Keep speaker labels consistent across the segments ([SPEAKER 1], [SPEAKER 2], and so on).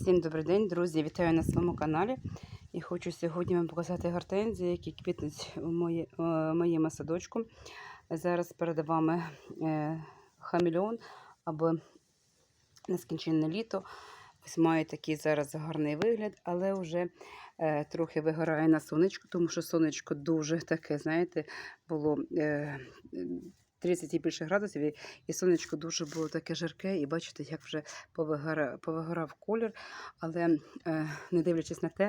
[SPEAKER 1] Всім добрий день, друзі! Вітаю на своєму каналі. І хочу сьогодні вам показати гортензії, які квітнуть у моєму садочку. Зараз перед вами е, хамелеон або нескінченне літо. Ось має такий зараз гарний вигляд, але вже е, трохи вигорає на сонечку, тому що сонечко дуже таке, знаєте, було. Е, 30 і більше градусів, і- сонечко дуже було таке жарке, і бачите, як вже повигора- повигорав колір. Але е, не дивлячись на те,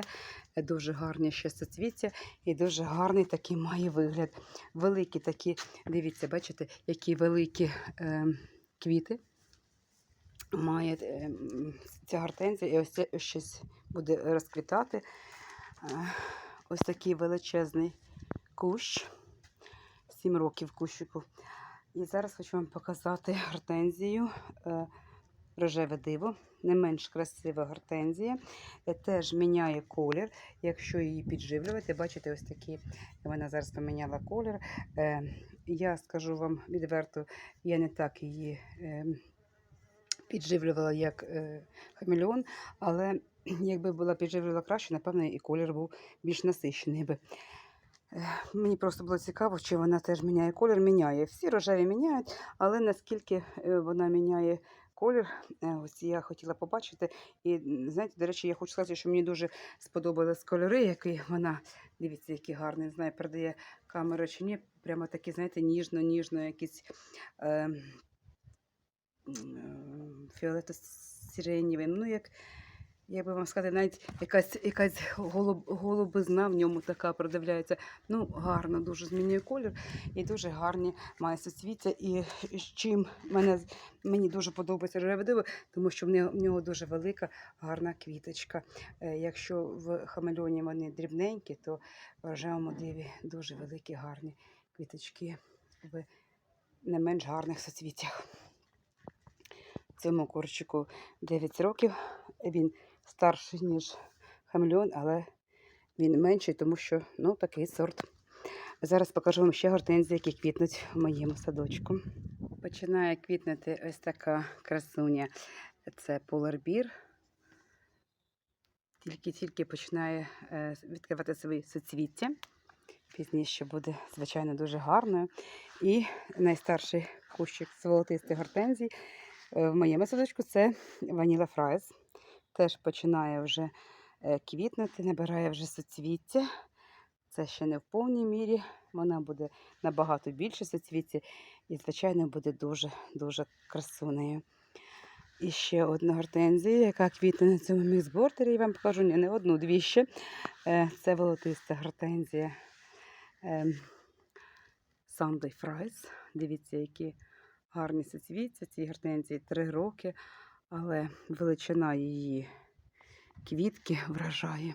[SPEAKER 1] дуже гарні ще соцвіття і дуже гарний такий має вигляд. Великі такі, дивіться, бачите, які великі е, квіти має е, ця гортензія, і ось це щось буде розквітати. Ось такий величезний кущ, 7 років кущику. І зараз хочу вам показати гортензію е, рожеве диво, не менш красива гортензія. Е, Теж міняє колір, якщо її підживлювати. Бачите, ось такі вона зараз поміняла колір. Е, Я скажу вам відверто, я не так її підживлювала, як хамелеон, але якби була підживлювала краще, напевно, і колір був більш насичений би. Е, Мені просто було цікаво, чи вона теж міняє колір. Міняє. Всі рожеві міняють, але наскільки е, вона міняє колір, е, ось я хотіла побачити. І знаєте, до речі, я хочу сказати, що мені дуже сподобались кольори, які вона, дивіться, які гарні, не передає камера чи ні. Прямо такі, знаєте, ніжно-ніжно, якісь е, фіолето-сиренєві. Ну, як, як би вам сказати, навіть якась, якась голуб, голубизна в ньому така продивляється. Ну, гарно, дуже змінює колір і дуже гарні має соцвіття. І з чим мене, мені дуже подобається рожеве диво, тому що в нього, в нього дуже велика, гарна квіточка. Е, Якщо в хамельоні вони дрібненькі, то в рожевому диві дуже великі, гарні квіточки в не менш гарних соцвіттях. Цьому корчику 9 років. Він старший, ніж хамелеон, але він менший, тому що ну, такий сорт. Зараз покажу вам ще гортензії, які квітнуть в моєму садочку. Починає квітнути ось така красуня. Це поларбір. Тільки-тільки починає е, відкривати свої соцвіття. Пізніше буде, звичайно, дуже гарною. І найстарший кущик золотистих гортензій е, в моєму садочку це Ваніла Фрайз. Теж починає вже е, квітнути, набирає вже соцвіття. Це ще не в повній мірі. Вона буде набагато більше соцвіття і, звичайно, буде дуже-дуже красунею. І ще одна гортензія, яка квітне на цьому міксбортері. Я вам покажу не не одну, дві ще. Е, Це волотиста гортензія ем, Sunday Fries. Дивіться, які гарні соцвіття. Цій гортензії три роки, але величина її квітки вражає.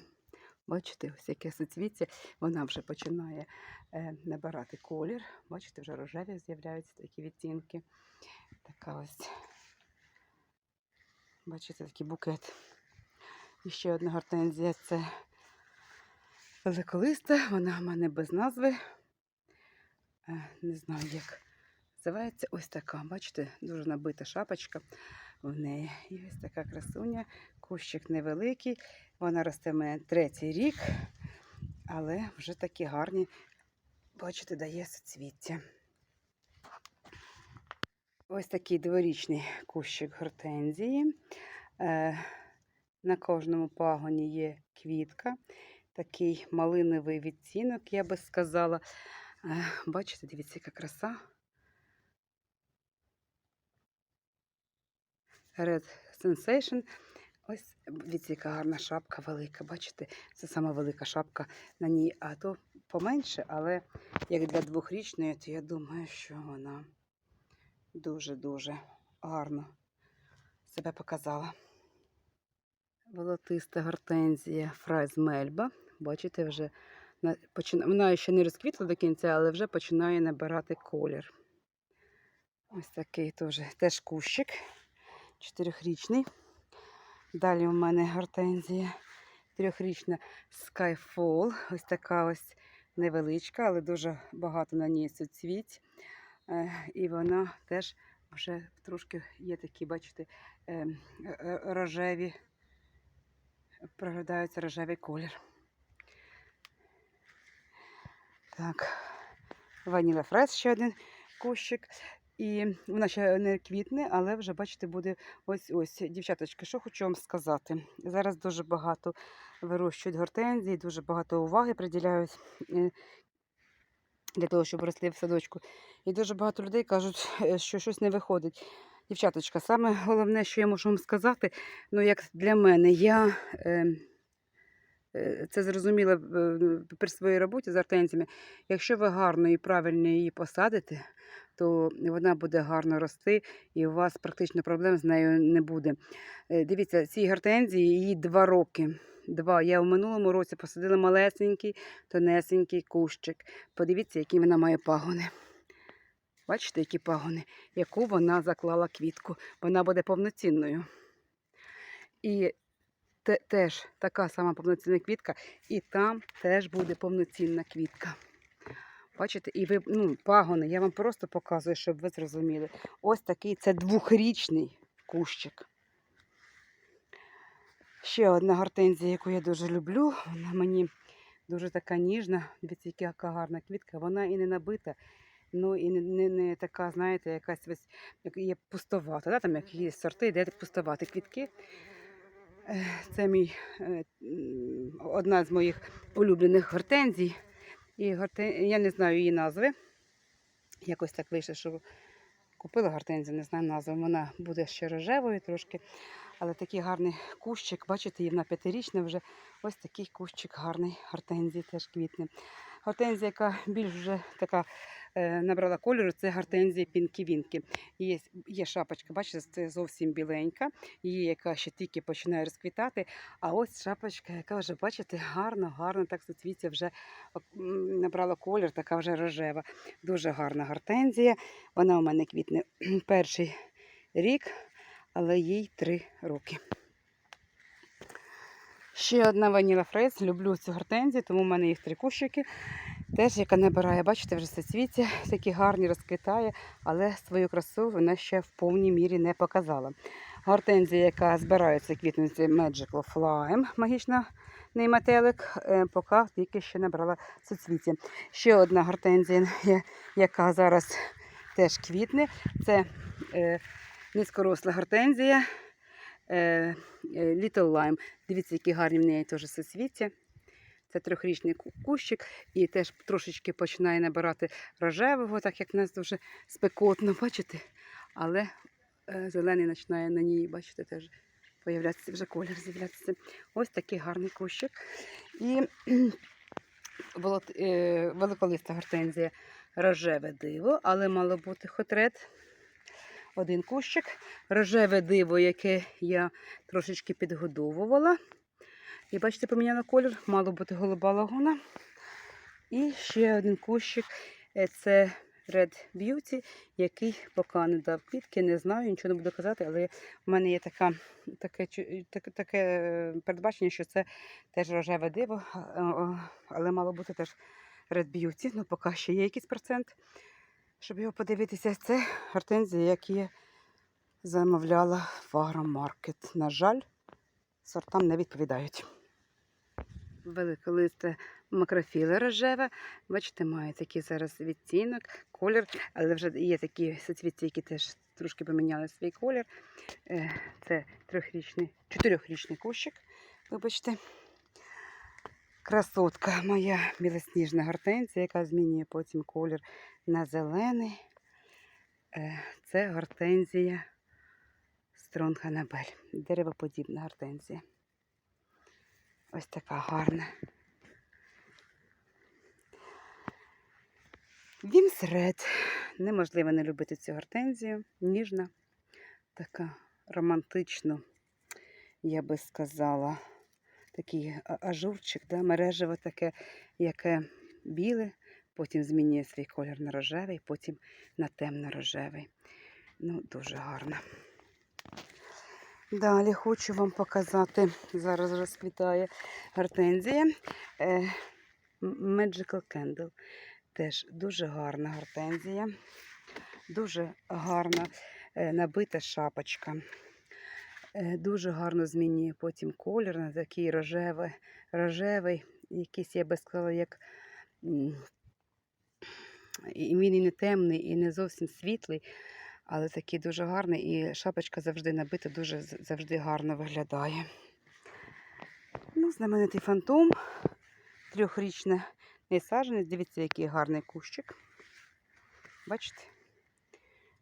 [SPEAKER 1] Бачите, ось яке соцвіття. Вона вже починає е, набирати колір. Бачите, вже рожеві з'являються такі відтінки. Така ось, бачите, такий букет. І ще одна гортензія це великолиста. Вона в мене без назви. Е, Не знаю, як називається. Ось така, бачите, дуже набита шапочка в неї. І ось така красуня. Кущик невеликий. Вона росте в мене третій рік, але вже такі гарні, бачите, дає соцвіття. Ось такий дворічний кущик гортензії. Е, на кожному пагоні є квітка. Такий малиновий відтінок, я би сказала. Е, бачите, дивіться, яка краса. Red Sensation. Ось дивіться, яка гарна шапка велика. Бачите, це сама велика шапка на ній, а то поменше, але як для двохрічної, то я думаю, що вона дуже-дуже гарно себе показала. Волотиста гортензія Фрайз Мельба. Бачите, вже вона ще не розквітла до кінця, але вже починає набирати колір. Ось такий теж, теж кущик, чотирьохрічний. Далі у мене гортензія трьохрічна Skyfall. Ось така ось невеличка, але дуже багато на ній соцвіть. Е, І вона теж вже трошки є такі, бачите, е, е, рожеві проглядається рожевий колір. Так, ваніла фрес ще один кущик. І вона ще не квітне, але вже, бачите, буде ось ось. Дівчаточки, що хочу вам сказати. Зараз дуже багато вирощують гортензії, дуже багато уваги приділяють е, для того, щоб росли в садочку. І дуже багато людей кажуть, е, що щось не виходить. Дівчаточка, саме головне, що я можу вам сказати, ну як для мене, я е, е, це зрозуміла е, при своїй роботі з гортензіями. Якщо ви гарно і правильно її посадите, то вона буде гарно рости і у вас практично проблем з нею не буде. Е, Дивіться, цій гортензії їй два роки. Два. Я в минулому році посадила малесенький, тонесенький кущик. Подивіться, які вона має пагони. Бачите, які пагони, яку вона заклала квітку. Вона буде повноцінною. І те, теж така сама повноцінна квітка, і там теж буде повноцінна квітка. Бачите, і ви, ну, пагони, я вам просто показую, щоб ви зрозуміли. Ось такий це двохрічний кущик. Ще одна гортензія, яку я дуже люблю. Вона мені дуже така ніжна. Дивіться, яка гарна квітка. Вона і не набита, ну і не, не, не така, знаєте, якась весь як є пустовата. Да? Там як є сорти, де пустоваті квітки. Це мій, е, одна з моїх улюблених гортензій. І гортен... я не знаю її назви. Якось так вийшло, що купила гортензію, не знаю назви. Вона буде ще рожевою трошки. Але такий гарний кущик, бачите, вона п'ятирічна вже. Ось такий кущик гарний гортензії теж квітне. Гортензія, яка більш вже така е, набрала кольору, це гортензія пінкі-вінки. Є, є шапочка, бачите, це зовсім біленька, її, яка ще тільки починає розквітати. А ось шапочка, яка вже, бачите, гарно, гарно так суцвіття вже набрала колір, така вже рожева. Дуже гарна гортензія. Вона у мене квітне перший рік, але їй три роки. Ще одна ваніла фрез. Люблю цю гортензію, тому в мене їх три кущики. Теж, яка набирає, бачите, вже соцвіття, такі гарні розквітає, але свою красу вона ще в повній мірі не показала. Гортензія, яка збирається квітнути Magical Flame, магічна неймателик, е, поки тільки ще набрала соцвіття. Ще одна гортензія, яка зараз теж квітне, це е, низькоросла гортензія. Е, е, Little Lime. Дивіться, які гарні в неї теж соцвіття. Це трьохрічний кущик і теж трошечки починає набирати рожевого, так як в нас дуже спекотно, бачите? Але е, зелений починає на ній, бачите, теж появлятися вже колір з'являтися. Ось такий гарний кущик. І великолиста гортензія рожеве диво, але мало бути хотрет. Один кущик. Рожеве диво, яке я трошечки підгодовувала. І бачите, поміняла колір, мало бути голуба лагуна. І ще один кущик е, це Red Beauty, який поки не дав квітки, не знаю, нічого не буду казати, але в мене є така, таке, таке, таке передбачення, що це теж рожеве диво, але мало бути теж Red Beauty. Ну, поки ще є якийсь процент, щоб його подивитися. Це гортензія, які я замовляла в агромаркет. На жаль, сортам не відповідають. Велике Великолисте макрофіле рожеве. Бачите, має такий зараз відтінок, колір, але вже є такі соцвіття, які теж трошки поміняли свій колір. Е, Це трьохрічний, чотирьохрічний кущик. Вибачте. Красотка моя білосніжна гортензія, яка змінює потім колір на зелений. Е, Це гортензія Стронг Анабель. Деревоподібна гортензія. Ось така гарна. Вімсред. Неможливо не любити цю гортензію. Ніжна, така романтично, я би сказала. Такий ажурчик, да? мережево таке, яке біле, потім змінює свій колір на рожевий, потім на темно-рожевий. Ну, дуже гарно. Далі хочу вам показати, зараз розквітає гортензія е, Magical Candle. Теж дуже гарна гортензія, дуже гарна е, набита шапочка. Е, Дуже гарно змінює потім колір на такий рожевий, рожевий, якийсь, я би сказала, як і він і не темний, і не зовсім світлий, але такий дуже гарний, і шапочка завжди набита, дуже завжди гарно виглядає. Ну, знаменитий фантом, трьохрічний саджанець. Дивіться, який гарний кущик. Бачите?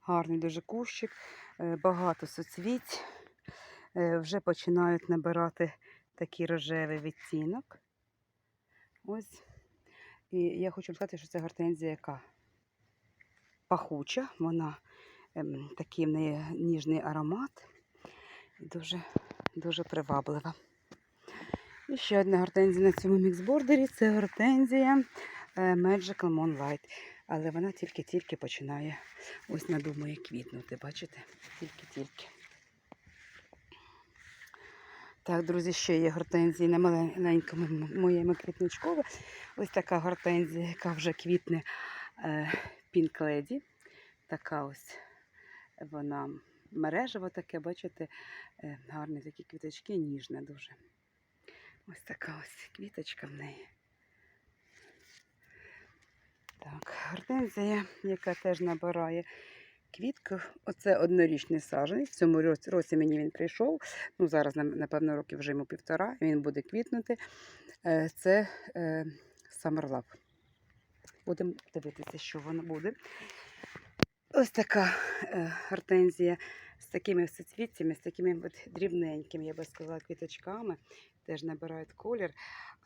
[SPEAKER 1] Гарний дуже кущик, е, багато соцвіть. Е, Вже починають набирати такий рожевий відтінок. Ось. І я хочу сказати, що це гортензія яка пахуча, вона ем, такий в неї ніжний аромат. І дуже, дуже приваблива. І ще одна гортензія на цьому міксбордері це гортензія е, Magical Moonlight. Але вона тільки-тільки починає ось надумує квітнути, бачите? Тільки-тільки. Так, друзі, ще є гортензії на маленькому моєму квітничкові. Ось така гортензія, яка вже квітне Pink Така ось вона мережево таке, бачите, е, гарні такі квіточки, ніжне дуже. Ось така ось квіточка в неї. Так, гортензія, яка теж набирає квітку. Оце однорічний саджанець. В цьому році, мені він прийшов. Ну, зараз, напевно, років вже йому півтора, він буде квітнути. Е, Це е, Summer Love. Будемо дивитися, що воно буде. Ось така е, гортензія з такими соцвіттями, з такими от дрібненькими, я би сказала, квіточками. Теж набирають колір,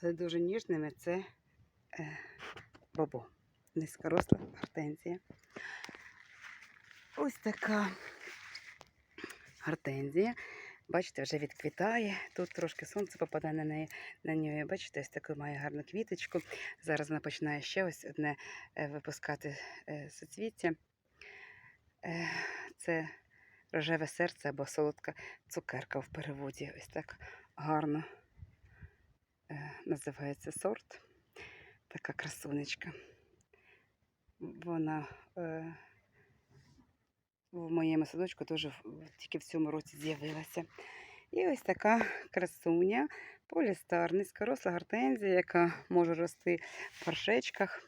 [SPEAKER 1] але дуже ніжними це бобо. Низькоросла гортензія. Ось така гортензія. Бачите, вже відквітає. Тут трошки сонце попадає на неї на нього. Бачите, ось таку має гарну квіточку. Зараз вона починає ще ось одне е, випускати е, соцвіття. Е, Це рожеве серце або солодка цукерка в переводі. Ось так гарно називається сорт. Така красунечка. Вона в моєму садочку теж тільки в цьому році з'явилася. І ось така красуня, полістар, низькоросла гортензія, яка може рости в паршечках.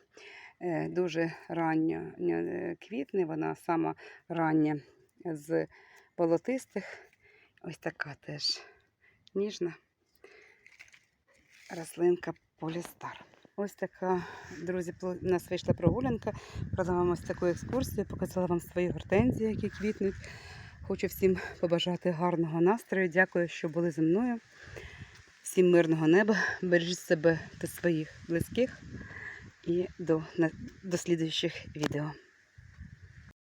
[SPEAKER 1] Е, Дуже ранньо е, квітне, вона сама рання з болотистих. Ось така теж ніжна рослинка полістар. Ось така, друзі, у нас вийшла прогулянка. Продала вам ось таку екскурсію, показала вам свої гортензії, які квітнуть. Хочу всім побажати гарного настрою. Дякую, що були зі мною. Всім мирного неба. Бережіть себе та своїх близьких. І до, до слідуючих відео.